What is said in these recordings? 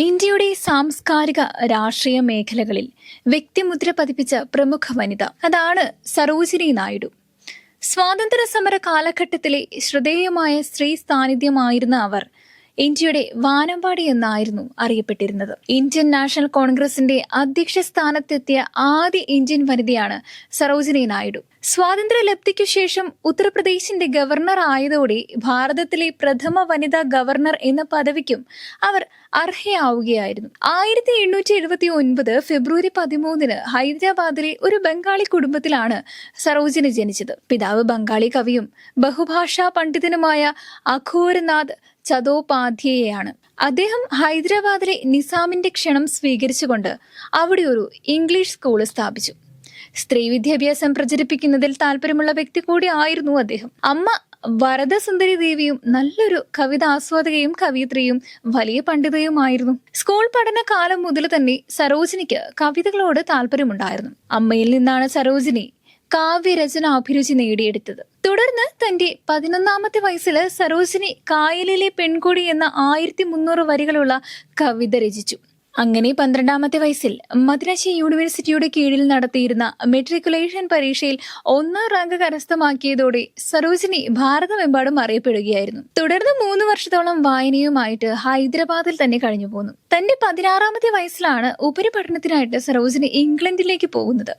ഇന്ത്യയുടെ സാംസ്കാരിക രാഷ്ട്രീയ മേഖലകളിൽ വ്യക്തിമുദ്ര പതിപ്പിച്ച പ്രമുഖ വനിത അതാണ് സരോജിനി നായിഡു. സ്വാതന്ത്ര്യ സമര കാലഘട്ടത്തിലെ ശ്രദ്ധേയമായ സ്ത്രീ സാന്നിധ്യമായിരുന്ന അവർ ഇന്ത്യയുടെ വാനമ്പാടി എന്നായിരുന്നു അറിയപ്പെട്ടിരുന്നത്. ഇന്ത്യൻ നാഷണൽ കോൺഗ്രസിന്റെ അധ്യക്ഷ സ്ഥാനത്തെത്തിയ ആദ്യ ഇന്ത്യൻ വനിതയാണ് സരോജിനി നായിഡു. സ്വാതന്ത്ര്യ ലബ്ധിക്കു ശേഷം ഉത്തർപ്രദേശിന്റെ ഗവർണർ ആയതോടെ ഭാരതത്തിലെ പ്രഥമ വനിതാ ഗവർണർ എന്ന പദവിക്കും അവർ അർഹയാവുകയായിരുന്നു. ആയിരത്തി എണ്ണൂറ്റി എഴുപത്തി ഒൻപത് ഫെബ്രുവരി പതിമൂന്നിന് ഹൈദരാബാദിലെ ഒരു ബംഗാളി കുടുംബത്തിലാണ് സരോജിനി ജനിച്ചത്. പിതാവ് ബംഗാളി കവിയും ബഹുഭാഷാ പണ്ഡിതനുമായ അഘോരനാഥ് ചതോപാധ്യയാണ് അദ്ദേഹം ഹൈദരാബാദിലെ നിസാമിന്റെ ക്ഷണം സ്വീകരിച്ചുകൊണ്ട് അവിടെ ഒരു ഇംഗ്ലീഷ് സ്കൂൾ സ്ഥാപിച്ചു. സ്ത്രീ വിദ്യാഭ്യാസം പ്രചരിപ്പിക്കുന്നതിൽ താല്പര്യമുള്ള വ്യക്തി കൂടി ആയിരുന്നു അദ്ദേഹം. അമ്മ വരദസുന്ദരി ദേവിയും നല്ലൊരു കവിത ആസ്വാദകയും കവിയത്രിയും വലിയ പണ്ഡിതയുമായിരുന്നു. സ്കൂൾ പഠന കാലം മുതൽ തന്നെ സരോജിനിക്ക് കവിതകളോട് താല്പര്യമുണ്ടായിരുന്നു. അമ്മയിൽ നിന്നാണ് സരോജിനി കാവ്യരചന അഭിരുചി നേടിയെടുത്തത്. തുടർന്ന് തന്റെ പതിനൊന്നാമത്തെ വയസ്സിൽ സരോജിനി കായലിലെ പെൺകുടി എന്ന ആയിരത്തി മുന്നൂറ് വരികളുള്ള കവിത രചിച്ചു. അങ്ങനെ പന്ത്രണ്ടാമത്തെ വയസ്സിൽ മദ്രാശി യൂണിവേഴ്സിറ്റിയുടെ കീഴിൽ നടത്തിയിരുന്ന മെട്രിക്കുലേഷൻ പരീക്ഷയിൽ ഒന്നാം റാങ്ക് കരസ്ഥമാക്കിയതോടെ സരോജിനി ഭാരതമെമ്പാടും അറിയപ്പെടുകയായിരുന്നു. തുടർന്ന് മൂന്ന് വർഷത്തോളം വായനയുമായിട്ട് ഹൈദരാബാദിൽ തന്നെ കഴിഞ്ഞു പോന്നു തന്റെ പതിനാറാമത്തെ വയസ്സിലാണ് ഉപരിപഠനത്തിനായിട്ട് സരോജിനി ഇംഗ്ലണ്ടിലേക്ക് പോകുന്നത്.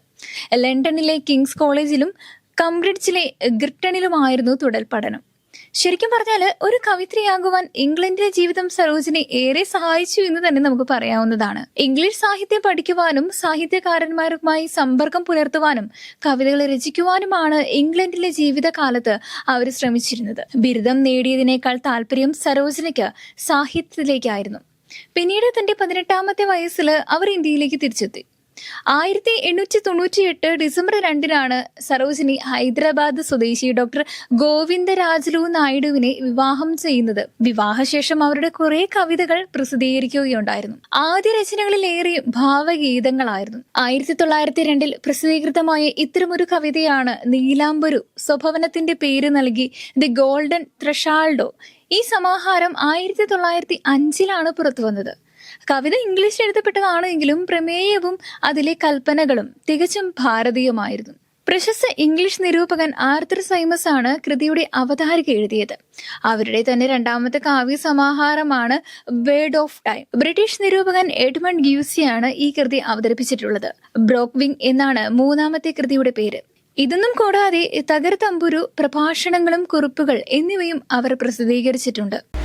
ലണ്ടനിലെ കിങ്സ് കോളേജിലും കംബ്രിഡ്ജിലെ ഗ്രിട്ടണിലുമായിരുന്നു തുടൽ പഠനം. ശരിക്കും പറഞ്ഞാൽ ഒരു കവിത്രിയാകുവാൻ ഇംഗ്ലണ്ടിലെ ജീവിതം സരോജിനെ ഏറെ സഹായിച്ചു എന്ന് തന്നെ നമുക്ക് പറയാവുന്നതാണ്. ഇംഗ്ലീഷ് സാഹിത്യം പഠിക്കുവാനും സാഹിത്യകാരന്മാരുമായി സമ്പർക്കം പുലർത്തുവാനും കവിതകൾ രചിക്കുവാനുമാണ് ഇംഗ്ലണ്ടിലെ ജീവിതകാലത്ത് അവർ ശ്രമിച്ചിരുന്നത്. ബിരുദം നേടിയതിനേക്കാൾ താല്പര്യം സരോജിനിക്ക് സാഹിത്യത്തിലേക്കായിരുന്നു. പിന്നീട് തന്റെ പതിനെട്ടാമത്തെ വയസ്സിൽ അവർ ഇന്ത്യയിലേക്ക് തിരിച്ചെത്തി. ആയിരത്തി എണ്ണൂറ്റി തൊണ്ണൂറ്റി എട്ട് ഡിസംബർ രണ്ടിനാണ് സരോജിനി ഹൈദരാബാദ് സ്വദേശി ഡോക്ടർ ഗോവിന്ദരാജലു നായിഡുവിനെ വിവാഹം ചെയ്യുന്നത്. വിവാഹശേഷം അവരുടെ കുറെ കവിതകൾ പ്രസിദ്ധീകരിക്കുകയുണ്ടായിരുന്നു. ആദ്യ രചനകളിലേറെ ഭാവഗീതങ്ങളായിരുന്നു. ആയിരത്തി തൊള്ളായിരത്തി രണ്ടിൽ പ്രസിദ്ധീകൃതമായ ഇത്തരമൊരു കവിതയാണ് നീലാംബരു. സ്വഭവനത്തിന്റെ പേര് നൽകി ദി ഗോൾഡൻ ത്രഷാൾഡോ. ഈ സമാഹാരം ആയിരത്തി തൊള്ളായിരത്തി അഞ്ചിലാണ് പുറത്തു വന്നത് കവിത ഇംഗ്ലീഷിൽ എഴുതപ്പെട്ടതാണെങ്കിലും പ്രമേയവും അതിലെ കൽപ്പനകളും തികച്ചും ഭാരതീയമായിരുന്നു. പ്രശസ്ത ഇംഗ്ലീഷ് നിരൂപകൻ ആർത്തർ സൈമസ് ആണ് കൃതിയുടെ അവതാരിക എഴുതിയത്. അവരുടെ തന്നെ രണ്ടാമത്തെ കാവ്യ സമാഹാരമാണ് വേർഡ് ഓഫ് ടൈം ബ്രിട്ടീഷ് നിരൂപകൻ എഡ്മണ്ട് ഗ്യൂസിയാണ് ഈ കൃതി അവതരിപ്പിച്ചിട്ടുള്ളത്. ബ്രോക്വിംഗ് എന്നാണ് മൂന്നാമത്തെ കൃതിയുടെ പേര്. ഇതൊന്നും കൂടാതെ തകർത്തമ്പുരു പ്രഭാഷണങ്ങളും കുറിപ്പുകൾ എന്നിവയും അവർ പ്രസിദ്ധീകരിച്ചിട്ടുണ്ട്.